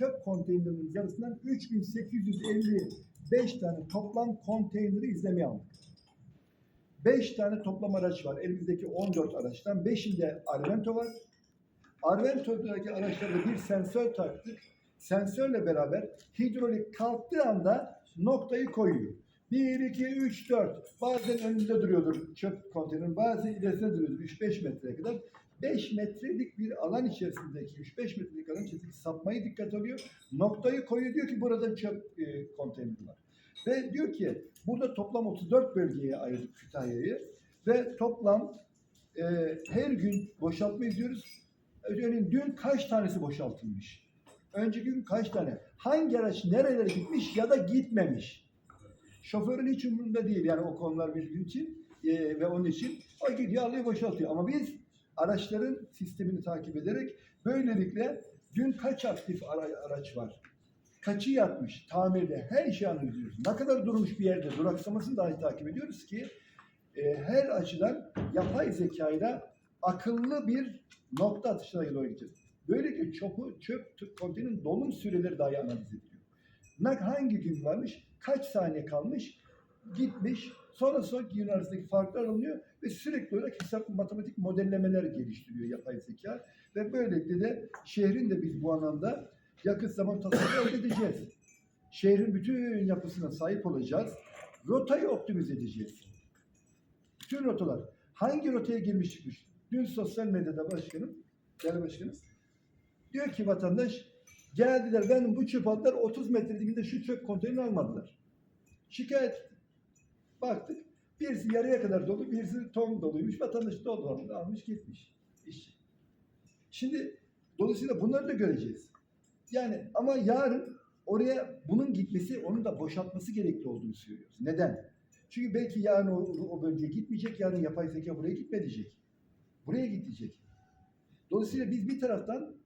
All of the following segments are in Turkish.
çöp konteynerinin yarısından 3855 tane toplam konteyneri izlemeye aldık. 5 tane toplam araç var. Elimizdeki 14 araçtan 5'inde Arvento var. Arvento'daki araçlarda bir sensör taktık. Sensörle beraber hidrolik kalktığı anda noktayı koyuyor. 1, 2, 3, 4. Bazen önünde duruyordur çöp konteynerin, bazen ilerisinde duruyordur 3-5 metreye kadar. 5 metrelik bir alan içerisindeki, 3-5 metrelik alan içerisindeki sapmayı dikkat alıyor. Noktayı koyuyor diyor ki burada çöp e, konteyneri var. Ve diyor ki burada toplam 34 bölgeye ayırdık Kütahya'yı ve toplam e, her gün boşaltma izliyoruz. Örneğin dün kaç tanesi boşaltılmış? Önceki gün kaç tane? Hangi araç nerelere gitmiş ya da gitmemiş? Şoförün hiç umurunda değil yani o konular bizim için e, ve onun için o gidiyor alıyor boşaltıyor. Ama biz araçların sistemini takip ederek böylelikle dün kaç aktif ara- araç var? Kaçı yatmış, tamirde her işi analiz ediyoruz. Ne kadar durmuş bir yerde duraksamasını dahi takip ediyoruz ki e, her açıdan yapay zekayla akıllı bir nokta atışına doğru gideceğiz. Böylelikle çöpü, çöp konteynerin dolum süreleri dahi analiz ediliyor. Hangi gün varmış, kaç saniye kalmış, gitmiş, sonra sonraki gün arasındaki farklar alınıyor ve sürekli olarak hesap matematik modellemeler geliştiriyor yapay zeka. Ve böylelikle de şehrin de biz bu anlamda yakın zaman tasarrufu elde edeceğiz. Şehrin bütün yapısına sahip olacağız. Rotayı optimize edeceğiz. Bütün rotalar. Hangi rotaya girmiş çıkmış? Dün sosyal medyada başkanım, değerli başkanım, diyor ki vatandaş geldiler benim bu çöp aldılar 30 metre dibinde şu çöp konteynerini almadılar. Şikayet. Baktık. Birisi yarıya kadar dolu, birisi ton doluymuş. Vatandaş dolu almış, gitmiş. İşçi. Şimdi dolayısıyla bunları da göreceğiz. Yani ama yarın oraya bunun gitmesi, onun da boşaltması gerekli olduğunu söylüyoruz. Neden? Çünkü belki yarın o, o bölgeye gitmeyecek, yarın yapay zeka buraya gitme diyecek. Buraya gidecek. Dolayısıyla biz bir taraftan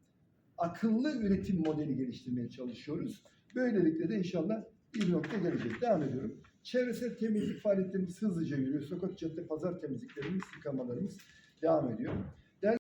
akıllı üretim modeli geliştirmeye çalışıyoruz. Böylelikle de inşallah bir noktaya geleceğiz. Devam ediyorum. Çevresel temizlik faaliyetlerimiz hızlıca yürüyor. Sokak, cadde, pazar temizliklerimiz, yıkamalarımız devam ediyor.